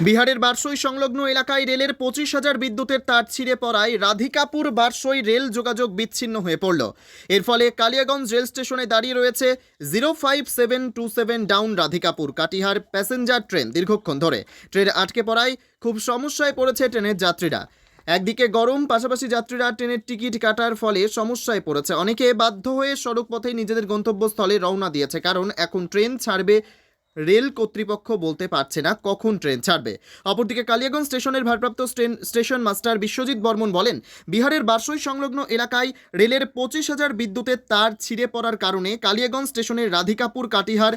বিহারের বারসই সংলগ্ন এলাকায় রেলের পঁচিশ হাজার বিদ্যুতের তার ছিঁড়ে পড়ায় রাধিকাপুর বারসই রেল যোগাযোগ বিচ্ছিন্ন হয়ে পড়ল। এর ফলে কালিয়াগঞ্জ রেল স্টেশনে দাঁড়িয়ে রয়েছে zero five seven two seven down Radhikapur Katihar passenger train দীর্ঘক্ষণ ধরে। ট্রেন আটকে পড়ায় খুব সমস্যায় পড়েছে ট্রেনের যাত্রীরা। একদিকে গরম, পাশাপাশি যাত্রীরা ট্রেনের টিকিট কাটার ফলে সমস্যায় পড়েছে। অনেকে বাধ্য হয়ে সড়ক পথে নিজেদের গন্তব্যস্থলে রওনা দিয়েছে, কারণ এখন ট্রেন ছাড়বে রেল কর্তৃপক্ষ বলতে পারছে না কখন ট্রেন ছাড়বে। অপরদিকে কালিয়াগঞ্জ স্টেশনের ভারপ্রাপ্ত স্টেশন মাস্টার বিশ্বজিৎ বর্মন বলেন, বিহারের বারসই সংলগ্ন এলাকায় রেলের পঁচিশ হাজার বিদ্যুতের তার ছিঁড়ে পড়ার কারণে কালিয়াগঞ্জ স্টেশনের Radhikapur Katihar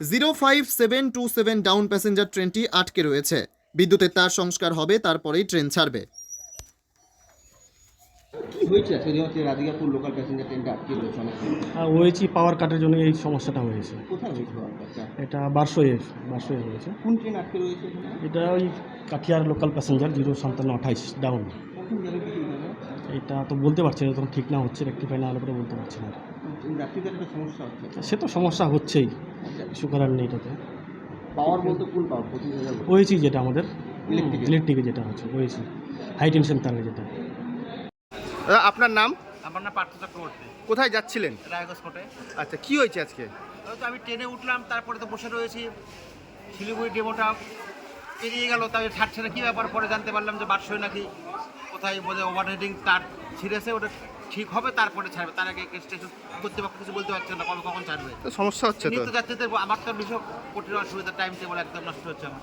zero five seven two seven down passenger ট্রেনটি আটকে রয়েছে। বিদ্যুতের তার সংস্কার হবে, তারপরেই ট্রেন ছাড়বে কি হয়েছে আজকে যে হচ্ছে রাধিকাপুর লোকাল প্যাসেঞ্জার ট্রেনটা আটকে রয়েছে অনেক আর ওয়েছি পাওয়ার কাটের জন্য এই সমস্যাটা হয়েছে। হয়েছে? এটা বারশোয়ে হয়েছে। কোন ট্রেন আটকে রয়েছে এটা ওই কাঠিয়ার লোকাল প্যাসেঞ্জার জিরো সাতান্ন আঠাইশ ডাউন এটা তো বলতে পারছি না তখন ঠিক না হচ্ছে রেক্টিফাই না হলে পরে বলতে পারছি না। সে তো সমস্যা হচ্ছেই কিছু করার নেই এটাতে। পাওয়ার বলতে যেটা আমাদের? ইলেকট্রিকে যেটা হচ্ছে ওয়েছি হাই টেনশন তারের যেটা। আপনার নাম? আমার নাম পার্থ চক্রবর্তী। কোথায় যাচ্ছিলেন? রায়গঞ্জ কোর্টে। আচ্ছা কি হয়েছে আজকে? তো আমি ট্রেনে উঠলাম তারপরে তো বসে রয়েছি। শিলিগুড়ি ডেমোটা পেরিয়ে গেল তাই ছাড়ছে না কী ব্যাপার? পরে জানতে পারলাম যে বারশোয় নাকি কোথায় বোধহয় ওভারহেডিং তার ছিঁড়েছে ওটা ঠিক হবে তারপরে ছাড়বে। তার আগে স্টেশন কর্তৃপক্ষ কিছু বলতে পারছে না কবে কখন ছাড়বে। তো সমস্যা হচ্ছে তো। নিত্য যাত্রীদের আমার তো ভীষণ কঠিন অসুবিধা টাইম টেবল একদম নষ্ট হচ্ছে আমার।